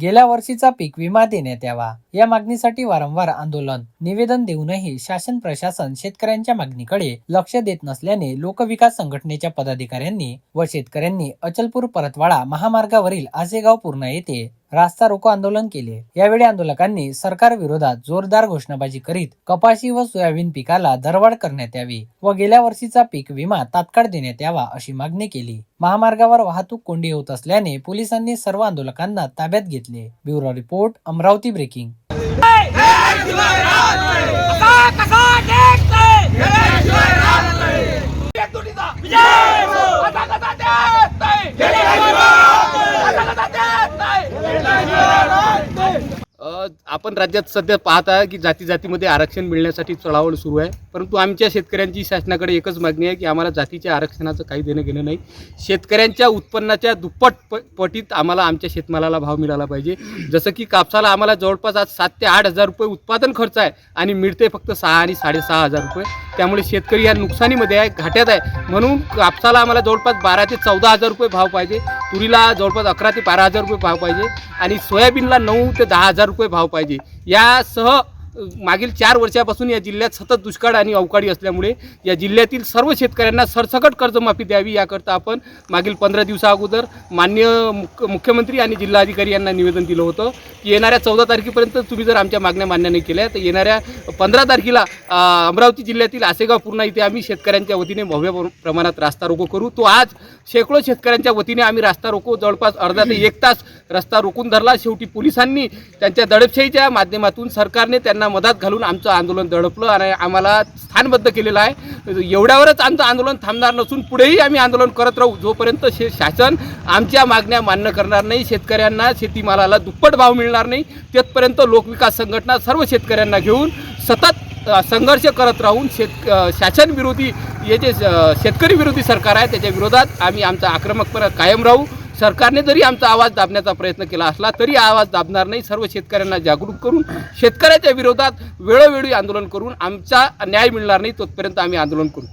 गेल्या वर्षीचा पीक विमा देण्यात यावा. या मागणीसाठी वारंवार आंदोलन. निवेदन देऊनही शासन प्रशासन शेतकऱ्यांच्या मागणीकडे लक्ष देत नसल्याने लोकविकास संघटनेच्या पदाधिकाऱ्यांनी व शेतकऱ्यांनी अचलपूर परतवाडा महामार्गावरील आसेगाव पूर्ण येथे रास्ता रोको आंदोलन केले. यावेळी आंदोलकांनी सरकार विरोधात जोरदार घोषणाबाजी करीत कपाशी व सोयाबीन पिकाला दरवाढ करण्यात यावी व गेल्या वर्षीचा पीक विमा तात्काळ देण्यात यावा अशी मागणी केली. महामार्गावर वाहतूक कोंडी होत असल्याने पोलिसांनी सर्व आंदोलकांना ताब्यात घेतले. ब्युरो रिपोर्ट अमरावती ब्रेकिंग कसा कसा देत नाही तुटीचा विजय कसा कसा देत नाही कसा कसा देत नाही अ, आपण राज्यात सध्या पाहत आहे की जाती जातीमध्ये आरक्षण मिळण्यासाठी चळावळ सुरू आहे. परंतु आमच्या शेतकऱ्यांची शासनाकडे एकच मागणी आहे की आम्हाला जातीच्या आरक्षणाचं काही देणं घेणं नाही. शेतकऱ्यांच्या उत्पन्नाच्या दुप्पट प पटीत आम्हाला आमच्या शेतमालाला भाव मिळाला पाहिजे. जसं की कापसाला आम्हाला जवळपास आज सात ते आठ हजार रुपये उत्पादन खर्च आहे आणि मिळते फक्त सहा आणि साडेसहा हजार रुपये. त्यामुळे शेतकरी या नुकसानीमध्ये आहे घाट्यात आहे. म्हणून कापसाला आम्हाला जवळपास बारा ते चौदा हजार रुपये भाव पाहिजे. तुरीला जवळपास अकरा ते बारा हजार रुपये भाव पाहिजे आणि सोयाबीनला नऊ ते दहा हजार रुपये भाव पाहिजे. यासह मागील चार वर्षापासून या जिल्ह्यात सतत दुष्काळ आणि अवकाळी असल्यामुळे या जिल्ह्यातील सर्व शेतकऱ्यांना सरसकट कर्जमाफी द्यावी याकरता आपण मागील पंधरा दिवसा अगोदर मान्य मुख्य मुख्यमंत्री आणि जिल्हाधिकारी यांना निवेदन दिलं होतं की येणाऱ्या चौदा तारखेपर्यंत तुम्ही जर आमच्या मागण्या मान्य नाही केल्या तर येणाऱ्या पंधरा तारखेला अमरावती जिल्ह्यातील आसेगाव पूर्णा इथे आम्ही शेतकऱ्यांच्या वतीने भव्य प्र- प्रमाणात रास्ता रोको करू. तो आज शेकडो शेतकऱ्यांच्या वतीने आम्ही रास्ता रोको. जवळपास अर्धा ते एक तास रस्ता रोखून धरला. शेवटी पोलिसांनी त्यांच्या दडपशाहीच्या माध्यमातून सरकारने त्यांना मदत घालून आमचं आंदोलन दडपलं आणि आम्हाला स्थानबद्ध केलेलं आहे. एवढ्यावरच आमचं आंदोलन थांबणार नसून पुढेही आम्ही आंदोलन करत राहू. जोपर्यंत शे शासन आमच्या मागण्या मान्य करणार नाही शेतकऱ्यांना शेतीमालाला दुप्पट भाव मिळणार नाही तिथपर्यंत लोकविकास संघटना सर्व शेतकऱ्यांना घेऊन सतत संघर्ष करत राहून शेत शासन विरोधी हे जे शेतकरी विरोधी सरकार आहे त्याच्या विरोधात आम्ही आमचा आक्रमकपणा कायम राहू. सरकारने जरी आमचा आवाज दाबण्याचा प्रयत्न केला असला तरी आवाज दाबणार नाही. सर्व शेतकऱ्यांना जागरूक करून शेतकऱ्याच्या विरोधात वेळोवेळी आंदोलन करून आमचा न्याय मिळणार नाही तोपर्यंत आम्ही आंदोलन करू.